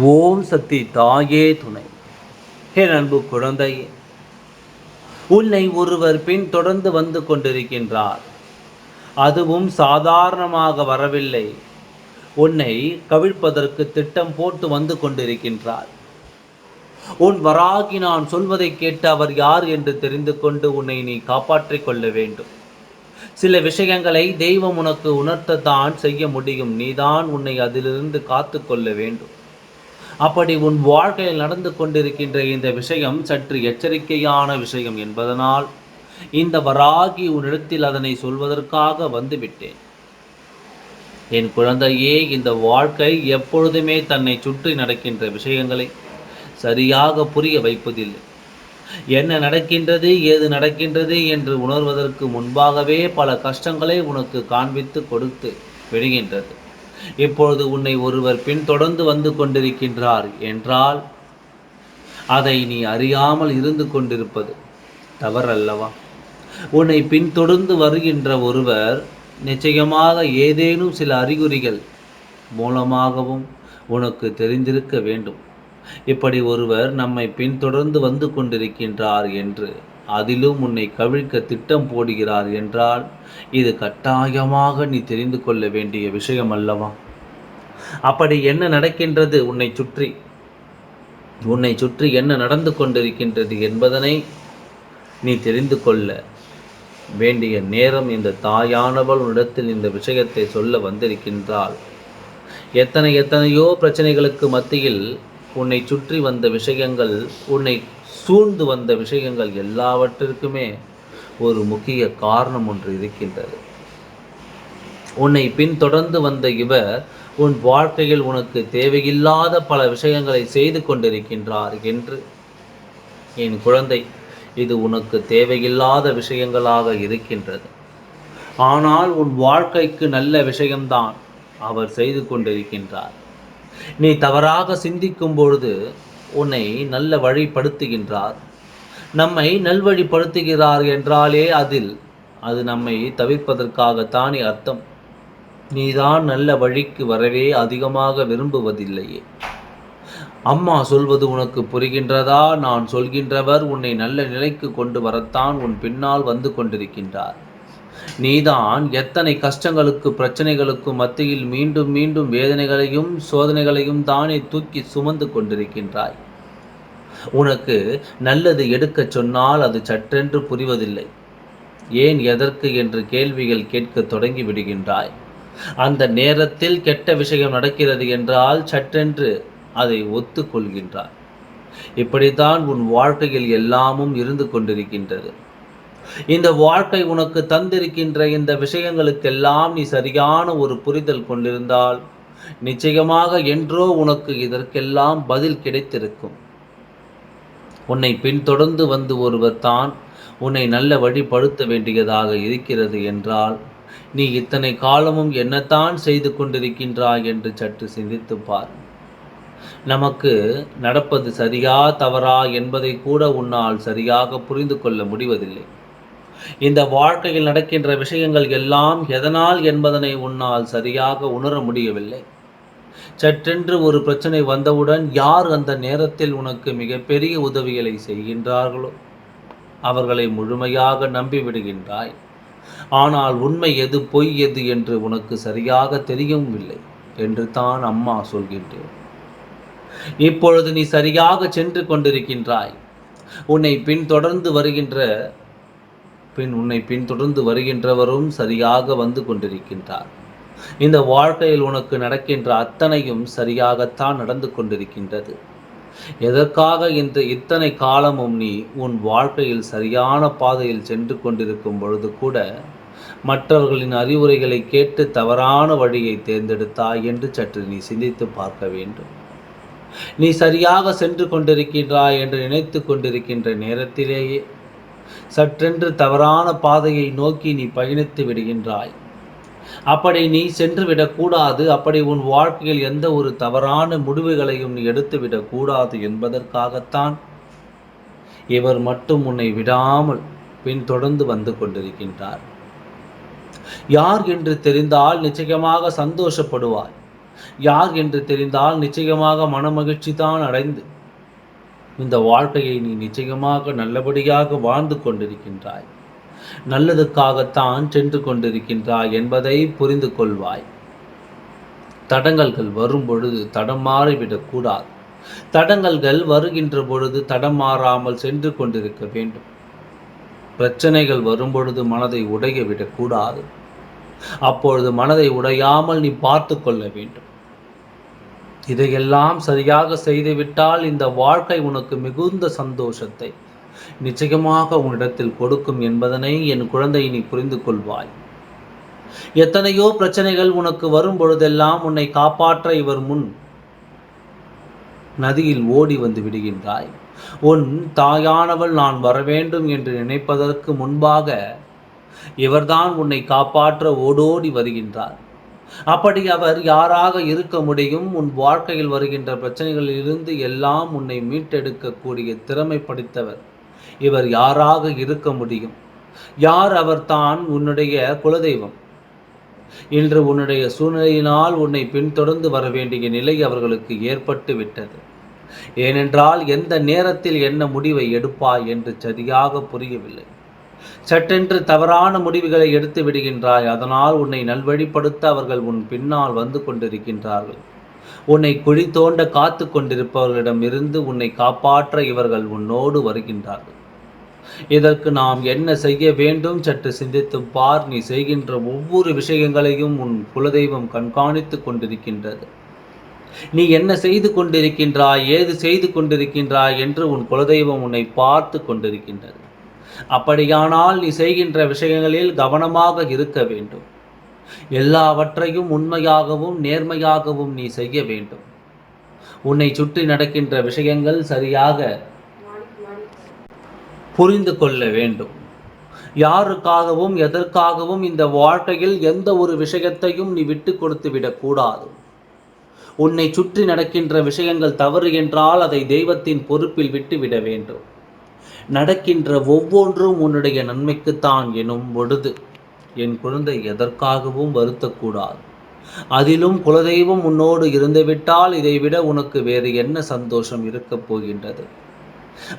ஓம் சக்தி தாயே துணை. ஹே அன்பு குழந்தையே உன்னை ஒருவர் பின் தொடர்ந்து வந்து கொண்டிருக்கின்றார். அதுவும் சாதாரணமாக வரவில்லை. உன்னை கவிழ்ப்பதற்கு திட்டம் போட்டு வந்து கொண்டிருக்கின்றார். உன் வராகி நான் சொல்வதை கேட்டு அவர் யார் என்று தெரிந்து கொண்டு உன்னை நீ காப்பாற்றிக் கொள்ள வேண்டும். சில விஷயங்களை தெய்வம் உனக்கு உணர்த்தத்தான் செய்ய முடியும். நீதான் உன்னை அதிலிருந்து காத்து கொள்ள வேண்டும். அப்படி உன் வாழ்க்கையில் நடந்து கொண்டிருக்கின்ற இந்த விஷயம் சற்று எச்சரிக்கையான விஷயம் என்பதனால் இந்த வராகி உன்னிடத்தில் அதனை சொல்வதற்காக வந்துவிட்டேன். என் குழந்தையே இந்த வாழ்க்கை எப்பொழுதுமே தன்னை சுற்றி நடக்கின்ற விஷயங்களை சரியாக புரிய வைப்பதில்லை. என்ன நடக்கின்றது ஏது நடக்கின்றது என்று உணர்வதற்கு முன்பாகவே பல கஷ்டங்களை உனக்கு காண்பித்து கொடுத்து விடுகின்றது. இப்பொழுது உன்னை ஒருவர் பின்தொடர்ந்து வந்து கொண்டிருக்கின்றார் என்றால் அதை நீ அறியாமல் இருந்து கொண்டிருப்பது தவறல்லவா? உன்னை பின்தொடர்ந்து வருகின்ற ஒருவர் நிச்சயமாக ஏதேனும் சில அறிகுறிகள் மூலமாகவும் உனக்கு தெரிந்திருக்க வேண்டும். இப்படி ஒருவர் நம்மை பின்தொடர்ந்து வந்து கொண்டிருக்கின்றார் என்று அதிலும் உன்னை கவிழ்க்க திட்டம் போடுகிறார் என்றால் இது கட்டாயமாக நீ தெரிந்து கொள்ள வேண்டிய விஷயம் அல்லவா அப்படி என்ன நடக்கின்றது? உன்னை சுற்றி. உன்னை சுற்றி என்ன நடந்து கொண்டிருக்கின்றது என்பதனை நீ தெரிந்து கொள்ள வேண்டிய நேரம் இந்த தாயானவள் உன்னிடத்தில் இந்த விஷயத்தை சொல்ல வந்திருக்கின்றால் எத்தனை எத்தனையோ பிரச்சனைகளுக்கு மத்தியில் உன்னை சுற்றி வந்த விஷயங்கள் உன்னை சூழ்ந்து வந்த விஷயங்கள் எல்லாவற்றிற்குமே ஒரு முக்கிய காரணம் ஒன்று இருக்கின்றது. உன்னை பின்தொடர்ந்து வந்த இவர் உன் வாழ்க்கையில் உனக்கு தேவையில்லாத பல விஷயங்களை செய்து கொண்டிருக்கின்றார் என்று. என் குழந்தை இது உனக்கு தேவையில்லாத விஷயங்களாக இருக்கின்றது. ஆனால் உன் வாழ்க்கைக்கு நல்ல விஷயம்தான் அவர் செய்து கொண்டிருக்கின்றார். நீ தவறாக சிந்திக்கும் பொழுது உன்னை நல்ல வழிப்படுத்துகின்றார். நம்மை நல்வழிப்படுத்துகிறார் என்றாலே அதில் அது நம்மை தவிர்ப்பதற்காகத்தானே அர்த்தம். நீதான் நல்ல வழிக்கு வரவே அதிகமாக விரும்புவதில்லையே. அம்மா சொல்வது உனக்கு புரிகின்றதா? நான் சொல்கின்றவர் உன்னை நல்ல நிலைக்கு கொண்டு வரத்தான் உன் பின்னால் வந்து கொண்டிருக்கின்றார். நீதான் எத்தனை கஷ்டங்களுக்கு பிரச்சனைகளுக்கும் மத்தியில் மீண்டும் மீண்டும் வேதனைகளையும் சோதனைகளையும் தானே தூக்கி சுமந்து கொண்டிருக்கின்றாய். உனக்கு நல்லது எடுக்கச் சொன்னால் அது சற்றென்று புரிவதில்லை. ஏன் எதற்கு என்று கேள்விகள் கேட்க தொடங்கி விடுகின்றாய். அந்த நேரத்தில் கெட்ட விஷயம் நடக்கிறது என்றால் சற்றென்று அதை ஒத்துக்கொள்கின்றார். இப்படித்தான் உன் வாழ்க்கையில் எல்லாமும் இருந்து கொண்டிருக்கின்றது. இந்த வாழ்க்கை உனக்கு தந்திருக்கின்ற இந்த விஷயங்களுக்கெல்லாம் நீ சரியான ஒரு புரிதல் கொண்டிருந்தால் நிச்சயமாக என்றோ உனக்கு இதற்கெல்லாம் பதில் கிடைத்திருக்கும். உன்னை பின்தொடர்ந்து வந்து ஒருவர் தான் உன்னை நல்ல வழிபடுத்த வேண்டியதாக இருக்கிறது என்றால் நீ இத்தனை காலமும் என்னத்தான் செய்து கொண்டிருக்கின்றாய் என்று சற்று சிந்தித்து பார். நமக்கு நடப்பது சரியா தவறா என்பதை கூட உன்னால் சரியாக புரிந்து கொள்ள முடிவதில்லை. இந்த வாழ்க்கையில் நடக்கின்ற விஷயங்கள் எல்லாம் எதனால் என்பதனை உன்னால் சரியாக உணர முடியவில்லை. சற்றென்று ஒரு பிரச்சனை வந்தவுடன் யார் அந்த நேரத்தில் உனக்கு மிகப்பெரிய உதவிகளை செய்கின்றார்களோ அவர்களை முழுமையாக நம்பிவிடுகின்றாய். ஆனால் உண்மை எது பொய் எது என்று உனக்கு சரியாக தெரியவும் இல்லை என்று தான் அம்மா சொல்கின்றேன். இப்பொழுது நீ சரியாக சென்று கொண்டிருக்கின்றாய். உன்னை பின்தொடர்ந்து வருகின்ற பின் உன்னை பின்தொடர்ந்து வருகின்றவரும் சரியாக வந்து கொண்டிருக்கின்றார். இந்த வாழ்க்கையில் உனக்கு நடக்கின்ற அத்தனையும் சரியாகத்தான் நடந்து கொண்டிருக்கின்றது. எதற்காக இந்த இத்தனை காலமும் நீ உன் வாழ்க்கையில் சரியான பாதையில் சென்று கொண்டிருக்கும் பொழுது கூட மற்றவர்களின் அறிவுரைகளை கேட்டு தவறான வழியை தேர்ந்தெடுத்தாய் என்று சற்று நீ சிந்தித்து பார்க்க வேண்டும். நீ சரியாக சென்று கொண்டிருக்கின்றாய் என்று நினைத்து கொண்டிருக்கின்ற நேரத்திலேயே சற்றென்று தவறான பாதையை நோக்கி நீ பயணித்து விடுகின்றாய். அப்படி நீ சென்று விடக்கூடாது அப்படி உன் வாழ்க்கையில் எந்த ஒரு தவறான முடிவுகளையும் நீ எடுத்து விடக்கூடாது என்பதற்காகத்தான் இவர் மட்டும் உன்னை விடாமல் பின்தொடர்ந்து வந்து கொண்டிருக்கின்றார். யார் என்று தெரிந்தால் நிச்சயமாக சந்தோஷப்படுவாய். யார் என்று தெரிந்தால் நிச்சயமாக மனமகிழ்ச்சி தான் அடைந்து இந்த வாழ்க்கையை நீ நிச்சயமாக நல்லபடியாக வாழ்ந்து கொண்டிருக்கின்றாய். நல்லதுக்காகத்தான் சென்று கொண்டிருக்கின்றாய் என்பதை புரிந்து கொள்வாய். தடங்கல்கள் வரும் பொழுது தடம் மாறிவிடக்கூடாது தடங்கல்கள் வருகின்ற பொழுது தடம் மாறாமல் சென்று கொண்டிருக்க வேண்டும். பிரச்சனைகள் வரும்பொழுது மனதை உடைய விடக்கூடாது அப்பொழுது மனதை உடையாமல் நீ பார்த்து கொள்ள வேண்டும். இதையெல்லாம் சரியாக செய்துவிட்டால் இந்த வாழ்க்கை உனக்கு மிகுந்த சந்தோஷத்தை நிச்சயமாக உன்னிடத்தில் கொடுக்கும் என்பதனை என் குழந்தை நீ புரிந்து கொள்வாய். எத்தனையோ பிரச்சனைகள் உனக்கு வரும் பொழுதெல்லாம் உன்னை காப்பாற்ற இவர் முன் நதியில் ஓடி வந்து விடுகின்றாய். உன் தாயானவள் நான் வர வேண்டும் என்று நினைப்பதற்கு முன்பாக இவர்தான் உன்னை காப்பாற்ற ஓடோடி வருகின்றார். அப்படி அவர் யாராக இருக்க முடியும்? உன் வாழ்க்கையில் வருகின்ற பிரச்சனைகளில் இருந்து எல்லாம் உன்னை மீட்டெடுக்கக்கூடிய திறமை படைத்தவர் இவர் யாராக இருக்க முடியும்? யார் அவர் தான் உன்னுடைய குலதெய்வம்? இன்று உன்னுடைய சூழ்நிலையினால் உன்னை பின்தொடர்ந்து வர வேண்டிய நிலை அவர்களுக்கு ஏற்பட்டு விட்டது. ஏனென்றால் எந்த நேரத்தில் என்ன முடிவை எடுப்பாய் என்று சரியாக புரியவில்லை. சட்டென்று தவறான முடிவுகளை எடுத்து விடுகின்றாய் அதனால் உன்னை நல்வழிப்படுத்த அவர்கள் உன் பின்னால் வந்து கொண்டிருக்கின்றார்கள். உன்னை குழி தோண்ட காத்து கொண்டிருப்பவர்களிடம் இருந்து உன்னை காப்பாற்ற இவர்கள் உன்னோடு வருகின்றார்கள். இதற்கு நாம் என்ன செய்ய வேண்டும்? சற்று சிந்தித்து பார் நீ செய்கின்ற ஒவ்வொரு விஷயங்களையும் உன் குலதெய்வம் கண்காணித்து கொண்டிருக்கின்றது. நீ என்ன செய்து கொண்டிருக்கின்றாய்? ஏது செய்து கொண்டிருக்கின்றாய்? என்று உன் குலதெய்வம் உன்னை பார்த்து கொண்டிருக்கின்றது. அப்படியானால் நீ செய்கின்ற விஷயங்களில் கவனமாக இருக்க வேண்டும். எல்லாவற்றையும் உண்மையாகவும் நேர்மையாகவும் நீ செய்ய வேண்டும். உன்னை சுற்றி நடக்கின்ற விஷயங்கள் சரியாக புரிந்து கொள்ள வேண்டும். யாருக்காகவும் எதற்காகவும் இந்த வாழ்க்கையில் எந்த ஒரு விஷயத்தையும் நீ விட்டு கொடுத்து விடக்கூடாது. உன்னை சுற்றி நடக்கின்ற விஷயங்கள் தவறு என்றால் அதை தெய்வத்தின் பொறுப்பில் விட்டுவிட வேண்டும். நடக்கின்ற ஒவ்வொன்றும் உன்னுடைய நன்மைக்குத்தான் எனும் பொழுது. என் குழந்தை எதற்காகவும் வருத்தக்கூடாது. அதிலும் குலதெய்வம் உன்னோடு இருந்துவிட்டால் இதைவிட உனக்கு வேறு என்ன சந்தோஷம் இருக்கப் போகின்றது?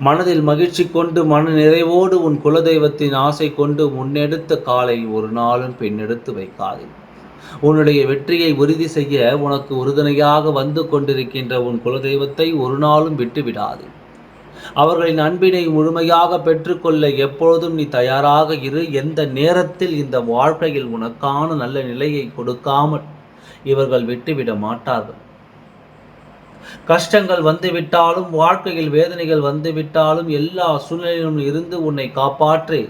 மனதில் மகிழ்ச்சி கொண்டு மன நிறைவோடு உன் குலதெய்வத்தின் ஆசை கொண்டு முன்னெடுத்த காலை ஒரு நாளும் பின்னெடுத்து வைக்காது. உன்னுடைய வெற்றியை உறுதி செய்ய உனக்கு உறுதுணையாக வந்து கொண்டிருக்கின்ற உன் குலதெய்வத்தை ஒரு நாளும் விட்டு விடாது அவர்களின் அன்பினை முழுமையாக பெற்றுக்கொள்ள எப்பொழுதும் நீ தயாராக இரு. எந்த நேரத்தில் இந்த வாழ்க்கையில் உனக்கான நல்ல நிலையை கொடுக்காமல் இவர்கள் விட்டுவிட மாட்டார்கள். கஷ்டங்கள் வந்துவிட்டாலும் வாழ்க்கையில் வேதனைகள் வந்துவிட்டாலும் எல்லா சூழ்நிலையிலும் இருந்து உன்னை காப்பாற்றி.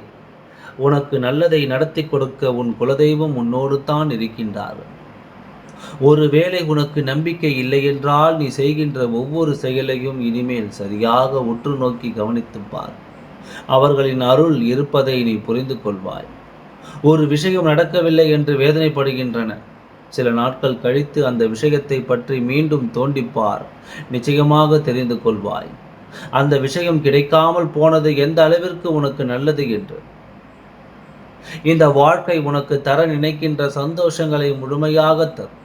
உனக்கு நல்லதை நடத்தி கொடுக்க உன் குலதெய்வம் உன்னோடு தான் இருக்கின்றார்கள். ஒருவேளை உனக்கு நம்பிக்கை இல்லை என்றால் நீ செய்கின்ற ஒவ்வொரு செயலையும் இனிமேல் சரியாக உற்று நோக்கி கவனித்துப் பார். அவர்களின் அருள் இருப்பதை நீ புரிந்து கொள்வாய். ஒரு விஷயம் நடக்கவில்லை என்று வேதனைப்படுகின்றன. சில நாட்கள் கழித்து அந்த விஷயத்தை பற்றி மீண்டும் தோண்டிப்பார் நிச்சயமாக தெரிந்து கொள்வாய். அந்த விஷயம் கிடைக்காமல் போனது எந்த அளவிற்கு உனக்கு நல்லது என்று. இந்த வாழ்க்கை உனக்கு தர நினைக்கின்ற சந்தோஷங்களை முழுமையாக தரும்.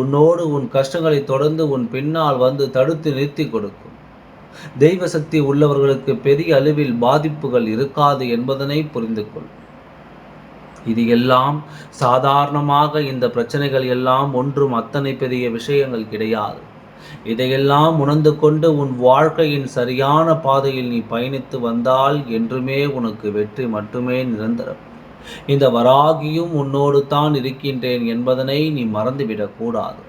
உன்னோடு உன் கஷ்டங்களை தொடர்ந்து உன் பின்னால் வந்து தடுத்து நிறுத்தி கொடுக்கும். தெய்வ சக்தி உள்ளவர்களுக்கு பெரிய அளவில் பாதிப்புகள் இருக்காது என்பதனை புரிந்து கொள். இது எல்லாம் சாதாரணமாக இந்த பிரச்சனைகள் எல்லாம் ஒன்றும் அத்தனை பெரிய விஷயங்கள் கிடையாது. இதையெல்லாம் உணர்ந்து கொண்டு உன் வாழ்க்கையின் சரியான பாதையில் நீ பயணித்து வந்தால் என்றுமே உனக்கு வெற்றி மட்டுமே நிரந்தரம். இந்த வராகியும் உன்னோடு தான் இருக்கின்றேன் என்பதனை நீ மறந்துவிடக்கூடாது.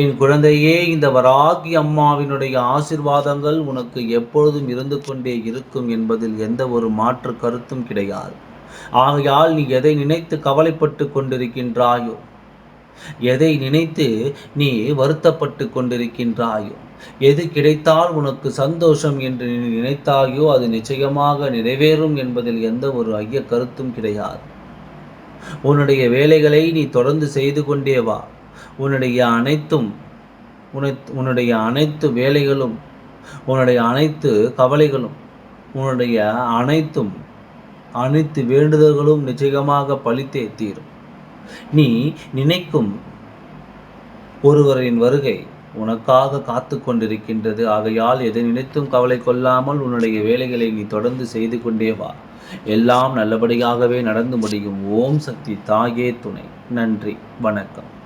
என் குழந்தையே இந்த வராகி அம்மாவினுடைய ஆசிர்வாதங்கள் உனக்கு எப்பொழுதும் இருந்து கொண்டே இருக்கும் என்பதில் எந்த ஒரு மாற்று கருத்தும் கிடையாது. ஆகையால் நீ எதை நினைத்து கவலைப்பட்டு கொண்டிருக்கின்றாயோ எதை நினைத்து நீ வருத்தப்பட்டு கொண்டிருக்கின்றாயோ எது கிடைத்தால் உனக்கு சந்தோஷம் என்று நீ நினைத்தாயோ அது நிச்சயமாக நிறைவேறும் என்பதில் எந்த ஒரு ஐய கருத்தும் கிடையாது. உன்னுடைய வேலைகளை நீ தொடர்ந்து செய்து கொண்டே வா. உன்னுடைய அனைத்தும் உன்னுடைய அனைத்து வேலைகளும் உன்னுடைய அனைத்து கவலைகளும் உன்னுடைய அனைத்தும் அனைத்து வேண்டுதல்களும் நிச்சயமாக பழித்தே தீரும். நீ நினைக்கும் ஒருவரின் வருகை உனக்காக காத்து கொண்டிருக்கின்றது ஆகையால் எதை நினைத்தும் கவலை கொள்ளாமல் உன்னுடைய வேலைகளை நீ தொடர்ந்து செய்து கொண்டே வா. எல்லாம் நல்லபடியாகவே நடந்து முடியும். ஓம் சக்தி தாயே துணை. நன்றி. வணக்கம்.